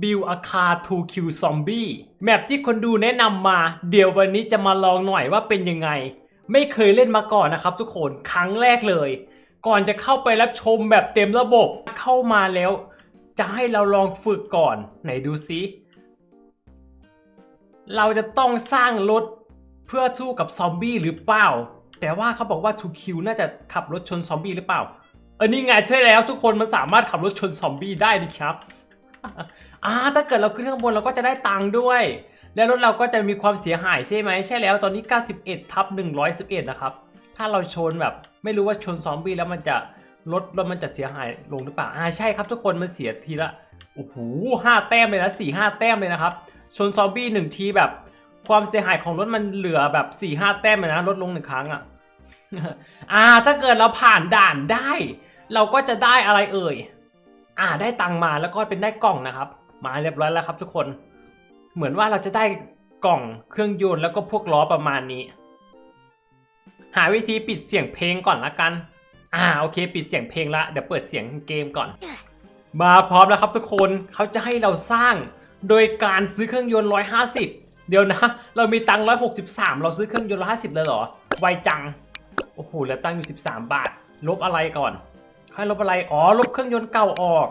Build a car to kill zombie แมปที่คนดูแนะนำมา เดี๋ยววันนี้จะมาลองหน่อยว่าเป็นยังไง ไม่เคยเล่นมาก่อนนะครับทุกคนครั้งแรกเลย ก่อนจะเข้าไปรับชมแบบเต็มระบบเข้ามาแล้ว จะให้เราลองฝึกก่อน ไหนดูซิเราจะต้องสร้างรถเพื่อสู้กับซอมบี้หรือเปล่า แต่ว่าเขาบอกว่า to kill น่าจะขับรถชนซอมบี้หรือเปล่าออนี่ไงใช่แล้วทุกคนมันสามารถขับรถชนซอมบี้ได้นี่ครับ อ่าถ้าเกิดเราขึ้นข้างบนเราก็จะได้ตังค์ด้วย แล้วรถเราก็จะมีความเสียหายใช่ไหมใช่แล้วตอนนี้ 91ทับ111 นะครับ ถ้าเราชนแบบ ไม่รู้ว่าชนซอมบี้แล้วมันจะรถรถมันจะเสียหายลงหรือเปล่าอ่าใช่ครับทุกคนมันเสียทีละโอ้โหห้าแต้มเลยนะสี่ห้าแต้มเลยนะครับ ชนซอมบี้หนึ่งทีแบบความเสียหายของรถมันเหลือแบบ4ี่ห้าแต้มเลยนะลดลงหนึ่งครั้งอะอ่าถ้าเกิดเราผ่านด่านได้ เราก็จะได้อะไรเอ่ย อ่าได้ตังมาแล้วก็เป็นได้กล่องนะครับ มาเรียบร้อยแล้วครับทุกคน เหมือนว่าเราจะได้กล่องเครื่องยนต์แล้วก็พวกล้อประมาณนี้ หาวิธีปิดเสียงเพลงก่อนละกัน อ่าโอเค ปิดเสียงเพลงละเดี๋ยวเปิดเสียงเกมก่อน มาพร้อมแล้วครับทุกคนเขาจะให้เราสร้างโดยการซื้อเครื่องยนต์ 150 เดี๋ยวนะ เรามีตังค์163 เราซื้อเครื่องยนต์150เลยเหรอ ไวจัง โอ้โหเหลือตังค์อยู่ 13 บาท ลบอะไรก่อน ให้ลบอะไร อ๋อ ลบเครื่องยนต์เก่าออก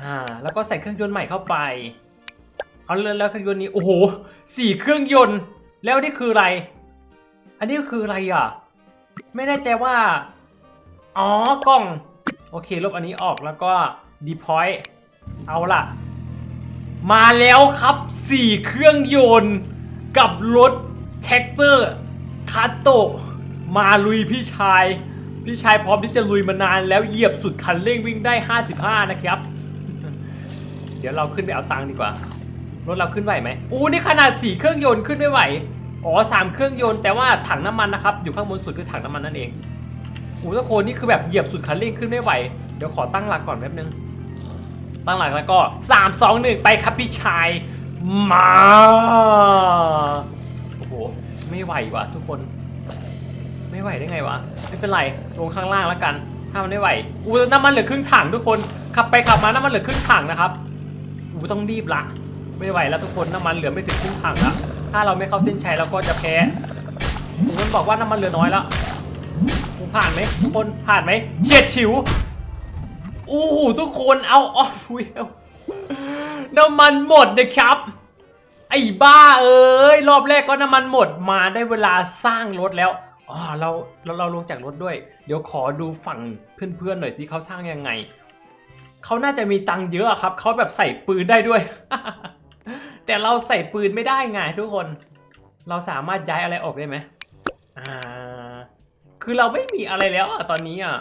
อ่า แล้วก็ใส่เครื่องยนต์ใหม่เข้าไป เอาเลยแล้วเครื่องยนต์นี้ โอ้โหสี่เครื่องยนต์ แล้วนี่คืออะไร อันนี้คืออะไรอะ ไม่แน่ใจว่า อ๋อ กล้อง โอเค ลบอันนี้ออกแล้วก็ดีพอยต์เอาล่ะ มาแล้วครับ4เครื่องยนต์ กับรถแท็กเตอร์คาโตมาลุยพี่ชาย พี่ชายพร้อมที่จะลุยมานานแล้วเหยียบสุดคันเร่งวิ่งได้ 55 นะครับ เดี๋ยวเราขึ้นไปเอาตังค์ดีกว่า รถเราขึ้นไหวไหมอู้นี่ขนาด 4 เครื่องยนต์ขึ้นไม่ไหว อ๋อ3เครื่องยนต์แต่ว่าถังน้ำมันนะครับ อยู่ข้างบนสุดคือถังน้ำมันนั่นเองอู้ทุกคนนี่คือแบบเหยียบสุดคันเร่งขึ้นไม่ไหว เดี๋ยวขอตั้งหลักก่อนแป๊บนึง ตั้งหลักแล้วก็3 2 1ไปครับพี่ชาย มา โอ้โห ไม่ไหววะทุกคน ไม่ไหวได้ไงวะ ไม่เป็นไรลงข้างล่างแล้วกัน ถ้ามันไม่ไหวอู้น้ำมันเหลือครึ่งถังทุกคน ขับไปขับมาน้ำมันเหลือครึ่งถังนะครับอู้ต้องรีบละ ไม่ไหวแล้วทุกคนน้ำมันเหลือไม่ถึงครึ่งถังละถ้าเราไม่เข้าเส้นชัยเราก็จะแพ้อู้มันบอกว่าน้ำมันเหลือน้อยแล้วอู้ผ่านไหมทุกคนผ่านไหมเฉียดฉิวโอ้ทุกคนเอาออฟวิลน้ำมันหมดนะครับ ไอ้บ้าเอ้ย รอบแรกก็น้ำมันหมดมาได้เวลาสร้างรถแล้ว อ๋อเราเราเราลงจากรถด้วย เดี๋ยวขอดูฝั่งเพื่อนๆหน่อยสิเขาสร้างยังไงเขาน่าจะมีตังค์เยอะอะครับเขาแบบใส่ปืนได้ด้วย แต่เราใส่ปืนไม่ได้ไงทุกคน เราสามารถย้ายอะไรออกได้ไหมอ่าคือเราไม่มีอะไรแล้วอะตอนนี้อะ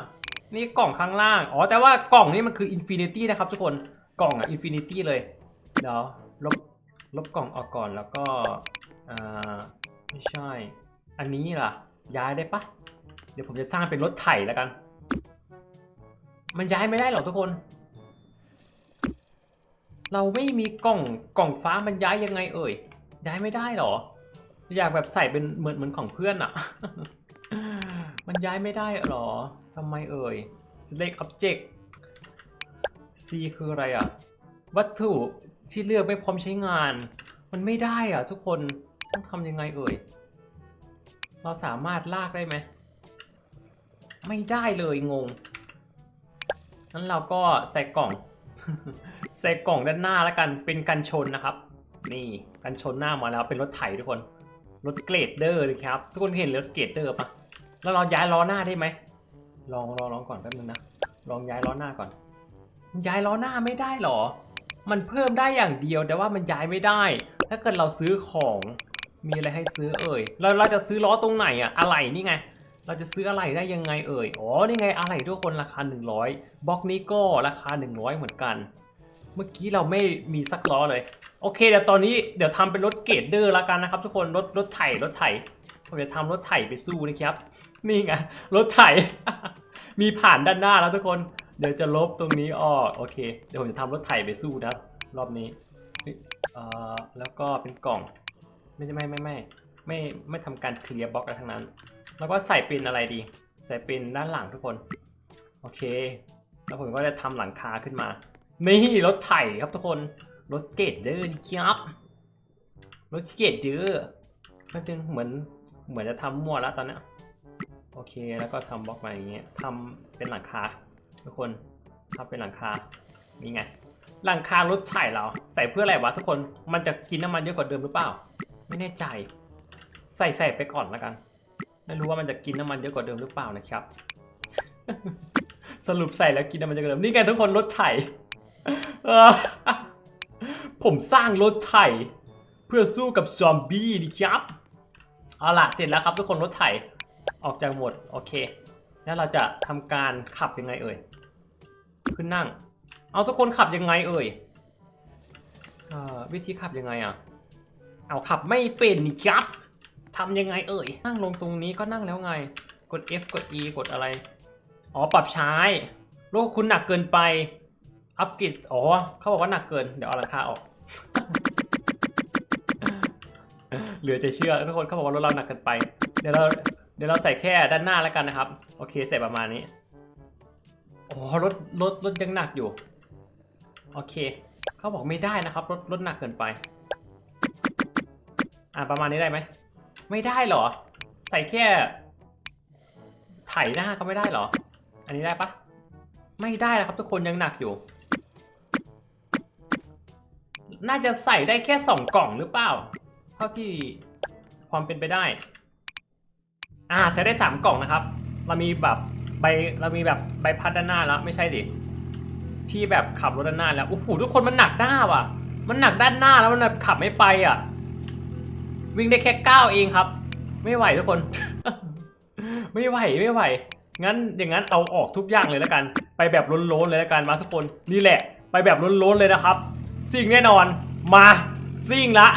นี่กล่องข้างล่าง อ๋อ แต่ว่ากล่องนี่มันคืออินฟินิตี้นะครับทุกคน กล่องอะอินฟินิตี้เลย เดี๋ยวลบลบกล่องออกก่อนแล้วก็อ่าไม่ใช่ อันนี้ล่ะ ย้ายได้ปะเดี๋ยวผมจะสร้างเป็นรถไถแล้วกัน มันย้ายไม่ได้หรอกทุกคน เราไม่มีกล่องกล่องฟ้ามันย้ายยังไงเอ่ย ย้ายไม่ได้หรอ อยากแบบใส่เป็นเหมือนเหมือนของเพื่อนอะมันย้ายไม่ได้หรอทำไมเอ่ย select object C คืออะไรอะวัตถุที่เลือกไม่พร้อมใช้งาน มันไม่ได้อะทุกคนต้องทำยังไงเอ่ย เราสามารถลากได้ไหม ไม่ได้เลยงงงั้นเราก็ใส่กล่อง ใส่กล่องด้านหน้าแล้วกันเป็นกันชนนะครับ นี่กันชนหน้ามาแล้วเป็นรถไถทุกคนรถเกรดเดอร์เลยครับทุกคนเห็นรถเกรดเดอร์ปะแล้วเราย้ายล้อหน้าได้ไหมลองลองลองก่อนแป๊บนึงนะลองย้ายล้อหน้าก่อน ย้ายล้อหน้าไม่ได้หรอ มันเพิ่มได้อย่างเดียวแต่ว่ามันย้ายไม่ได้ ถ้าเกิดเราซื้อของ มีอะไรให้ซื้อเอ่ยเราเราจะซื้อล้อตรงไหนอะอะไรนี่ไง เราจะซื้ออะไรได้ยังไงเอ่ยอ๋อนี่ไงอะไรทุกคนราคา 100บล็อกนี้ก็ราคา 100 เหมือนกัน เมื่อกี้เราไม่มีสักล้อเลย โอเคเดี๋ยวตอนนี้เดี๋ยวทำเป็นรถเกรดเดอร์ละกันนะครับ ทุกคนรถรถไถรถไถผมจะทำรถไถไปสู้นะครับ นี่ไงรถไถ มีผ่านด้านหน้าแล้วทุกคนเดี๋ยวจะลบตรงนี้ออกโอเค เดี๋ยวผมจะทำรถไถไปสู้นะรอบนี้อ่อแล้วก็เป็นกล่อง ไม่ใช่ไม่ไม่ไม่ไม่ไม่ทำการเคลียร์บล็อกอะไรทั้งนั้น แล้วก็ใส่เป็นอะไรดี ใส่เป็นด้านหลังทุกคน โอเค แล้วผมก็จะทำหลังคาขึ้นมา นี่รถไถครับทุกคน รถเกตเยอะครับ รถเกตเยอะก็จะเหมือนเหมือนจะทำมั่วแล้วตอนเนี้ยโอเค แล้วก็ทำบล็อกมาอย่างเงี้ยทำเป็นหลังคาทุกคนทำเป็นหลังคา นี่ไง หลังคารถไถเรา ใส่เพื่ออะไรวะทุกคน มันจะกินน้ำมันเยอะกว่าเดิมหรือเปล่า ไม่แน่ใจ ใส่ใส่ไปก่อนแล้วกัน ไม่รู้ว่ามันจะกินน้ำมันเยอะกว่าเดิมหรือเปล่านะครับ สรุปใส่แล้วกินน้ำมันเยอะกว่าเดิมนี่ไงทุกคนรถไถผมสร้างรถไถเพื่อสู้กับซอมบี้นี่ครับเอาล่ะเสร็จแล้วครับทุกคนรถไถออกจากหมดโอเค แล้วเราจะทำการขับยังไงเอ่ยขึ้นนั่ง เอาทุกคนขับยังไงเอ่ยอวิธีขับยังไงอะ เอาขับไม่เป็นนี่ครับทำยังไงเอ่ย นั่งลงตรงนี้ก็นั่งแล้วไง กด F กด E กดอะไร อ๋อ ปรับใช้ โลกคุณหนักเกินไป อัพกริดอ๋อ เขาบอกว่าหนักเกิน เดี๋ยวเอาหลังคาออก เหลือจะเชื่อทุกคนเขาบอกว่ารถเราหนักเกินไป เดี๋ยวเรา เดี๋ยวเราใส่แค่ด้านหน้าแล้วกันนะครับ โอเคเสร็จประมาณนี้อ๋อรถ รถ รถยังหนักอยู่ โอเค เขาบอกไม่ได้นะครับ รถ รถหนักเกินไป อ่าประมาณนี้ได้ไหม ไม่ได้หรอ ใส่แค่ไถหน้าก็ไม่ได้หรอ อันนี้ได้ปะไม่ได้นะครับทุกคนยังหนักอยู่ น่าจะใส่ได้แค่สองกล่องหรือเปล่า เท่าที่ความเป็นไปได้ อ่าใส่ได้สามกล่องนะครับ เรามีแบบใบเรามีแบบใบพัดด้านหน้าแล้วไม่ใช่ดิ ที่แบบขับรถด้านหน้าแล้ว โอ้โหทุกคนมันหนักหน้าว่ะ มันหนักด้านหน้าแล้วมันแบบขับไม่ไปอะ วิ่งได้แค่ก้าวเองครับ ไม่ไหวทุกคน ไม่ไหวไม่ไหว งั้นอย่างนั้นเอาออกทุกอย่างเลยแล้วกัน ไปแบบล้นๆเลยแล้วกันมาทุกคนนี่แหละ ไปแบบล้นๆเลยนะครับซิ่งแน่นอน มาซิ่งละ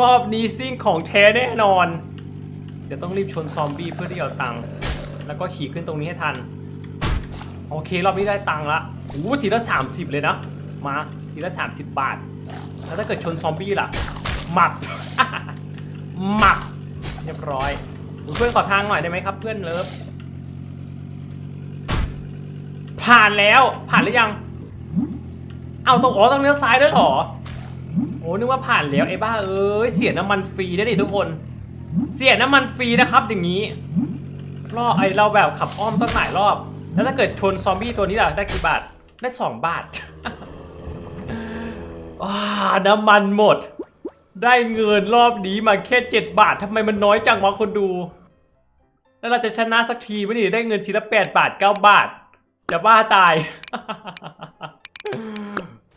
รอบนี้ซิ่งของแท้แน่นอน เดี๋ยวต้องรีบชนซอมบี้เพื่อที่จะเอาตังค์แล้วก็ขี่ขึ้นตรงนี้ให้ทัน โอเครอบนี้ได้ตังค์ละโอ้ทีละ 30 เลยนะ มาทีละ 30 บาท แล้วถ้าเกิดชนซอมบี้ล่ะหมัก หมัก เรียบร้อยเพื่อนขอทางหน่อยได้ไหมครับ เพื่อนเลิฟ ผ่านแล้ว ผ่านหรือยัง เอาตรงอ๋อต้องเลี้ยวซ้ายด้วยหรอ โอ้นึกว่าผ่านแล้วไอ้บ้าเอ้ยเสียน้ำมันฟรีได้ดิทุกคน เสียน้ำมันฟรีนะครับ อย่างนี้ รอบไอเราแบบขับอ้อมต้องหลายรอบ แล้วถ้าเกิดชนซอมบี้ตัวนี้ล่ะได้กี่บาท ได้สองบาทอ่าน้ำมันหมด ได้เงินรอบนี้มาแค่เจ็ดบาททำไมมันน้อยจังวะคนดู แล้วเราจะชนะสักทีไหมนี่ได้เงินทีละแปดบาทเก้าบาท จะบ้าตาย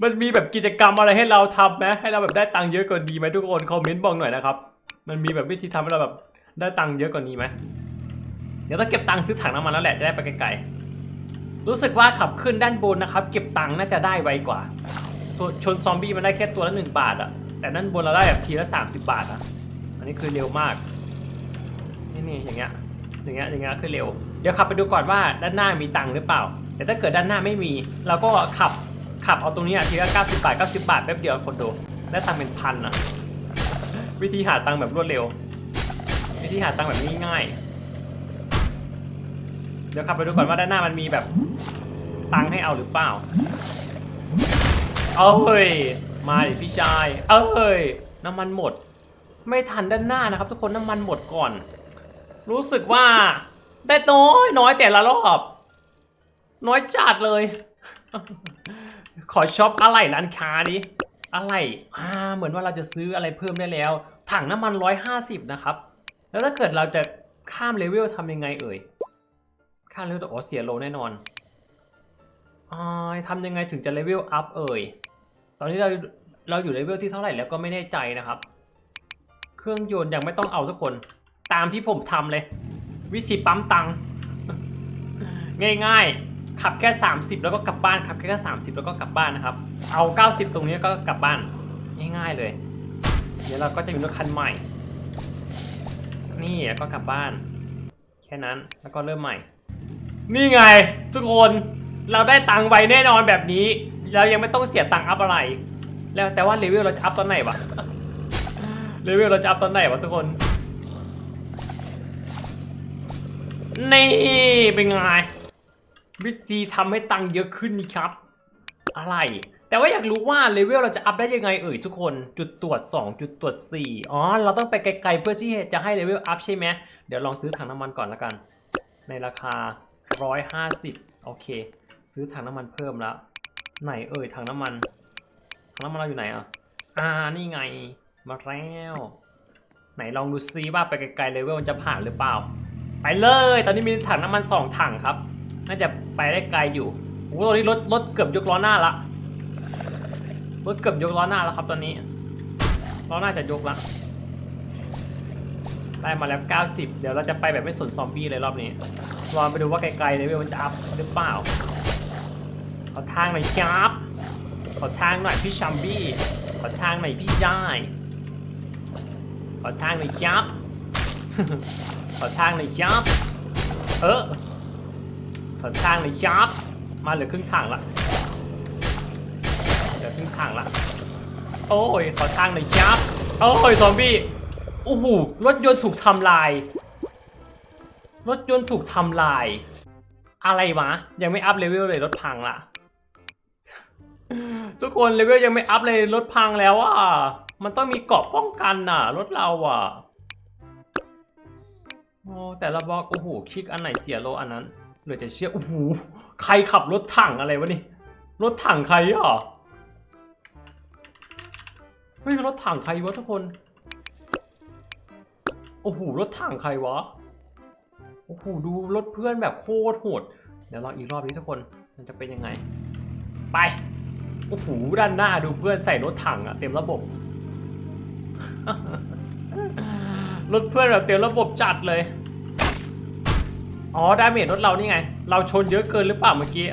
มันมีแบบกิจกรรมอะไรให้เราทำไหมให้เราแบบได้ตังค์เยอะกว่านี้ไหมทุกคนคอมเมนต์บอกหน่อยนะครับ มันมีแบบวิธีทำให้เราแบบได้ตังค์เยอะกว่านี้ไหมเดี๋ยวต้องเก็บตังค์ซื้อถังน้ำมันแล้วแหละจะได้ไปไกลๆรู้สึกว่าขับขึ้นด้านบนนะครับ เก็บตังค์น่าจะได้ไวกว่าชนซอมบี้มันได้แค่ตัวละหนึ่งบาทอะ แต่ด้านบนเราได้แบบทีละ 30 บาทอะอันนี้คือเร็วมาก นี่นี่อย่างเงี้ยอย่างเงี้ยอย่างเงี้ยคือเร็ว เดี๋ยวขับไปดูก่อนว่าด้านหน้ามีตังค์หรือเปล่า แต่ถ้าเกิดด้านหน้าไม่มีเราก็ขับขับเอาตรงนี้อะทีละ90 บาท 90 บาทแป๊บเดียวคนดูได้ตังค์เป็นพันนะวิธีหาตังค์แบบรวดเร็ว วิธีหาตังค์แบบง่ายๆเดี๋ยวขับไปดูก่อนว่าด้านหน้ามันมีแบบตังค์ให้เอาหรือเปล่าเอ้ย มาดิพี่ชาย เอ้ย น้ำมันหมด ไม่ทันด้านหน้านะครับทุกคนน้ำมันหมดก่อน รู้สึกว่า ได้น้อยน้อยแต่ละรอบ น้อยจัดเลย ขอช็อปอะไรร้านค้าดิอะไรอ่าเหมือนว่าเราจะซื้ออะไรเพิ่มได้แล้ว ถังน้ำมัน 150 นะครับ แล้วถ้าเกิดเราจะข้ามเลเวลทำยังไงเอ่ย ข้ามเลเวลอ๋อเสียโลแน่นอนอ่าทำยังไงถึงจะเลเวลอัพเอ่ย ตอนนี้เราเราอยู่เลเวลที่เท่าไหร่แล้วก็ไม่แน่ใจนะครับ เครื่องยนต์ยังไม่ต้องเอาทุกคน ตามที่ผมทำเลย วิธีปั๊มตังค์ง่ายๆ ขับแค่ 30 แล้วก็กลับบ้านขับแค่30 แล้วก็กลับบ้านนะครับ เอา 90 ตรงนี้ก็กลับบ้านง่ายๆเลย เดี๋ยวเราก็จะมีรถคันใหม่ นี่ก็กลับบ้าน แค่นั้นแล้วก็เริ่มใหม่ นี่ไง ทุกคนเราได้ตังค์ไวแน่นอนแบบนี้ เรายังไม่ต้องเสียตังค์อัพอะไร แล้วแต่ว่าเลเวลเราจะอัพตอนไหนวะเลเวลเราจะอัพตอนไหนวะทุกคน นี่เป็นไงวิธีทำให้ตังค์เยอะขึ้นนี่ครับ อะไร แต่ว่าอยากรู้ว่าเลเวลเราจะอัพได้ยังไงเอ่ยทุกคน จุดตรวจ 2 จุดตรวจ 4 อ๋อ เราต้องไปไกลๆเพื่อที่จะให้เลเวลอัพใช่ไหม เดี๋ยวลองซื้อถังน้ำมันก่อนละกัน ในราคา 150 โอเค ซื้อถังน้ำมันเพิ่มแล้ว ไหนเอ่ยถังน้ำมันถังน้ำมันเราอยู่ไหนอะ อ่านี่ไงมาแล้วไหนลองดูซิว่าไปไกลๆเลเวลมันจะผ่านหรือเปล่า ไปเลย ตอนนี้มีถังน้ำมันสองถังครับ น่าจะไปได้ไกลอยู่โอ้โหตอนนี้รถรถเกือบยกล้อหน้าละรถเกือบยกล้อหน้าแล้วครับตอนนี้ล้อหน้าจะยกละได้มาแล้ว 90 เดี๋ยวเราจะไปแบบไม่สนซอมบี้เลยรอบนี้ลองไปดูว่าไกลๆเลเวลมันจะอัพหรือเปล่า อทางหน่อยครับ ขอทางหน่อยพี่ชัมบี้ ขอทางหน่อยพี่ได้ ขอทางหน่อยครับ ขอทางหน่อยครับ เออ ขอทางหน่อยครับ มาเหลือครึ่งทางละเหลือครึ่งทางละ โอ้ย ขอทางหน่อยครับ โอ้ยซอมบี้ โอ้โห รถยนต์ถูกทำลาย รถยนต์ถูกทำลายอะไรวะยังไม่อัพเลเวลเลยรถพังละ ทุกคนเลเวลยังไม่อัพเลยรถพังแล้วอะ มันต้องมีเกราะป้องกันน่ะรถเราอะ โอ้แต่ละบล็อกโอ้โหคลิกอันไหนเสียโลอันนั้นเหลือจะเชื่อโอ้โหใครขับรถถังอะไรวะนี่ รถถังใครอะเฮ้ยรถถังใครวะทุกคน โอ้โหรถถังใครวะ โอ้โหดูรถเพื่อนแบบโคตรโหด เดี๋ยวลองอีกรอบนี้ทุกคน มันจะเป็นยังไง ไป โอ้โหด้านหน้าดูเพื่อนใส่รถถังอะเต็มระบบ รถเพื่อนแบบเต็มระบบจัดเลย อ๋อดาเมจรถเรานี่ไง เราชนเยอะเกินหรือเปล่าเมื่อกี้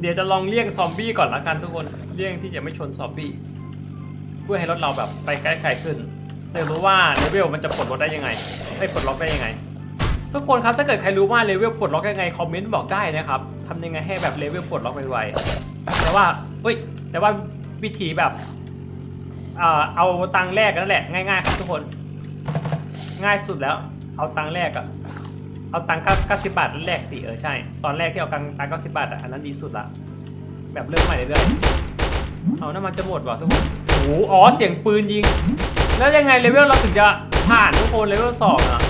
เดี๋ยวจะลองเลี่ยงซอมบี้ก่อนละกันทุกคน เลี่ยงที่จะไม่ชนซอมบี้ เพื่อให้รถเราแบบไปไกล้ๆขึ้นเดี๋ยวรู้ว่าเลเวลมันจะปลดล็อกได้ยังไงไม่ปลดล็อกได้ยังไง ทุกคนครับถ้าเกิดใครรู้ว่าเลเวลปลดล็อกยังไงคอมเมนต์บอกได้นะครับทำยังไงให้แบบเลเวลปลดล็อกไวๆแต่ว่า เฮ้ย แต่ว่าวิธีแบบ เอ่อ เอาตังค์แรกนั่นแหละ ง่ายๆครับทุกคน ง่ายสุดแล้ว เอาตังค์แรกอะเอาตังค์เก้าสิบบาทแรกสิเออใช่ ตอนแรกที่เอาตังค์ตังค์เก้าสิบบาทอะอันนั้นดีสุดละ แบบเริ่มใหม่เรื่อยๆเอาน้ำมันจะหมดว่ะทุกคนโอ้โหอ๋อ เสียงปืนยิง แล้วยังไงเลเวลเราถึงจะผ่านทุกคนเลเวลสองอะ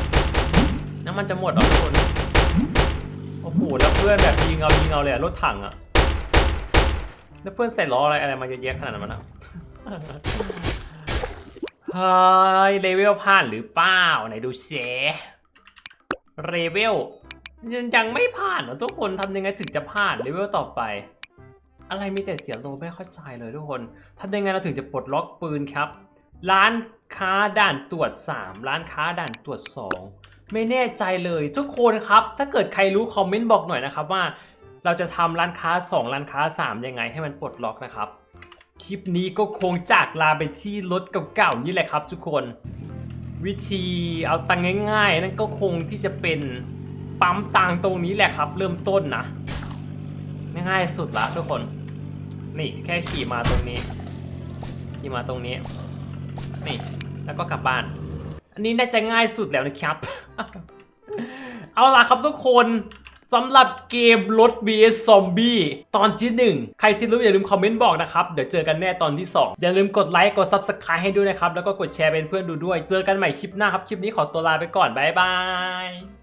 น้ำมันจะหมดเหรอทุกคน โอ้โห แล้วเพื่อนแบบยิงเอายิงเอาเลยอะรถถังอะ แล้วเพื่อนใส่ล้ออะไรอะไรมาเยอะแยะขนาดนั้นนะเฮ้ยเลเวลผ่านหรือเปล่าไหนดูเสเลเวลยังยังไม่ผ่านเหรอทุกคนทำยังไงถึงจะผ่านเลเวลต่อไป อะไรมีแต่เสียโลไม่เข้าใจเลยทุกคนทำยังไงเราถึงจะปลดล็อกปืนครับ ร้านค้าด่านตรวจ 3 ร้านค้าด่านตรวจ 2 ไม่แน่ใจเลยทุกคนครับ ถ้าเกิดใครรู้คอมเมนต์บอกหน่อยนะครับว่า เราจะทำร้านค้า 2 ร้านค้า 3 ยังไงให้มันปลดล็อกนะครับ คลิปนี้ก็คงจากลาไปที่รถเก่าๆนี่แหละครับ ทุกคน วิธีเอาตังง่ายๆ นั่นก็คงที่จะเป็นปั๊มตังตรงนี้แหละครับ เริ่มต้นนะง่ายสุดละทุกคน นี่แค่ขี่มาตรงนี้ ขี่มาตรงนี้ นี่แล้วก็กลับบ้าน อันนี้น่าจะง่ายสุดแล้วนะครับ เอาล่ะครับทุกคน สำหรับเกมรถ vs ซอมบี้ตอนที่ 1 ใครที่รู้อย่าลืมคอมเมนต์บอกนะครับ เดี๋ยวเจอกันแน่ตอนที่ 2 อย่าลืมกดไลค์กด Subscribe ให้ด้วยนะครับ แล้วก็กดแชร์เป็นเพื่อนดูด้วย เจอกันใหม่คลิปหน้าครับ คลิปนี้ขอตัวลาไปก่อน บ๊ายบาย